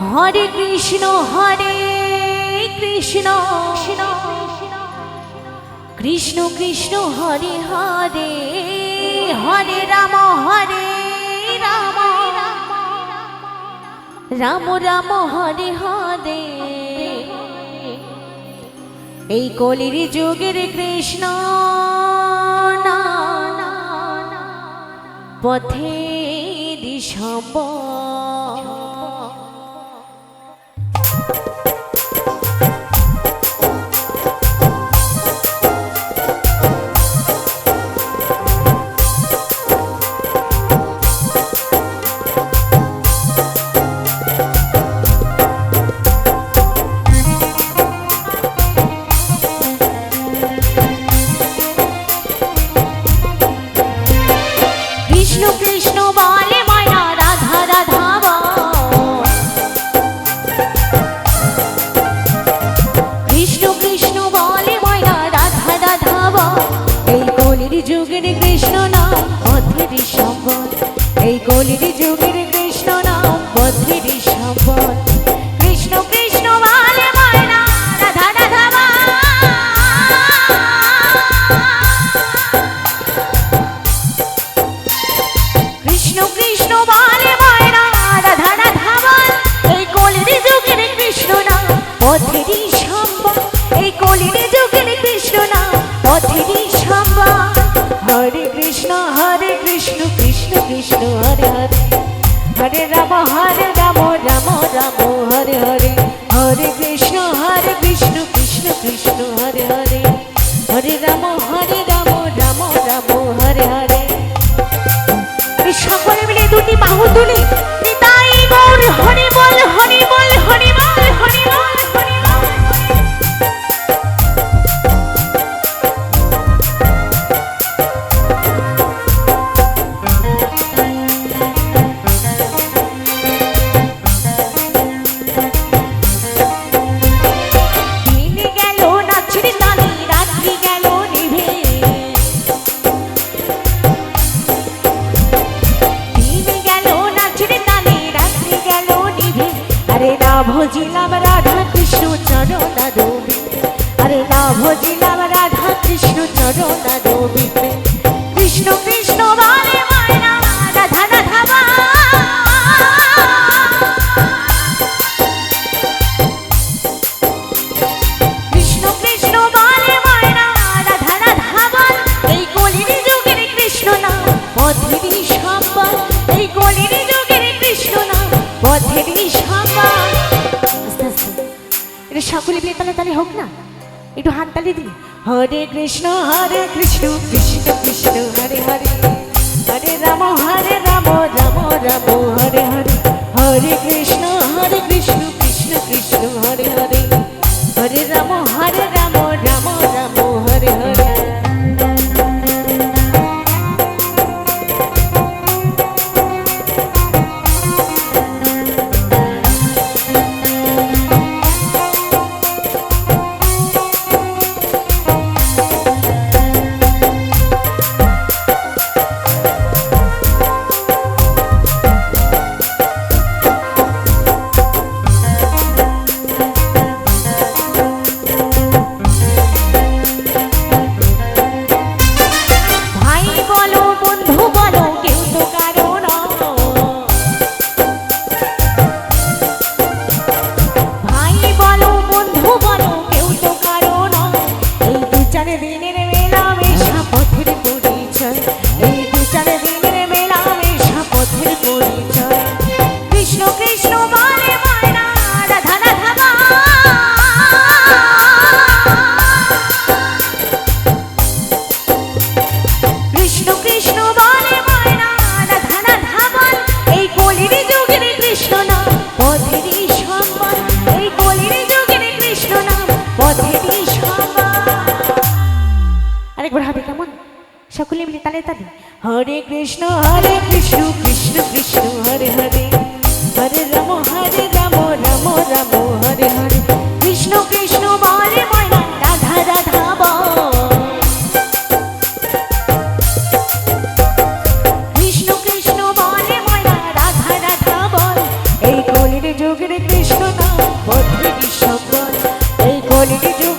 হরে কৃষ্ণ হরে কৃষ্ণ। কৃষ্ণ কৃষ্ণ কৃষ্ণ হরে হরে হরে রাম হরে রাম। রাম রাম, হরে হরে। এই কলির যুগের কৃষ্ণ পথে দিশব যুগের কৃষ্ণ নাম পথের সম্পদ এই কলির যুগের কৃষ্ণ নাম পথের সম্বল। সকলে মিলে দুটি বাহু তুলি। নিতাই গৌর, হরি বল হরি বল হরি বল হরি বল। ভজিলাম রাধা কৃষ্ণ চরণ রবিতে আরে না ভজিলাম রাধা কৃষ্ণ চরণ রবিতে কৃষ্ণ কৃষ্ণ তালে তালে হোক না, একটু হাত দিই। হরে কৃষ্ণ হরে কৃষ্ণ কৃষ্ণ কৃষ্ণ, হরে হরে। হরে রাম হরে রাম রাম রাম, হরে হরে। হরে কৃষ্ণ হরে কৃষ্ণ কৃষ্ণ কৃষ্ণ, হরে হরে। হরে রাম, হরে কৃষ্ণ, হরে কৃষ্ণ কৃষ্ণ কৃষ্ণ, হরে হরে। হরে রাম হরে রাম রাম রাম, হরে হরে। কৃষ্ণ কৃষ্ণ, বলে ময়না রাধা রাধা কৃষ্ণ কৃষ্ণ, বলে ময়না রাধা রাধা, বল। এই কলির যুগের পথেরই সম্বল এই কলির যুগের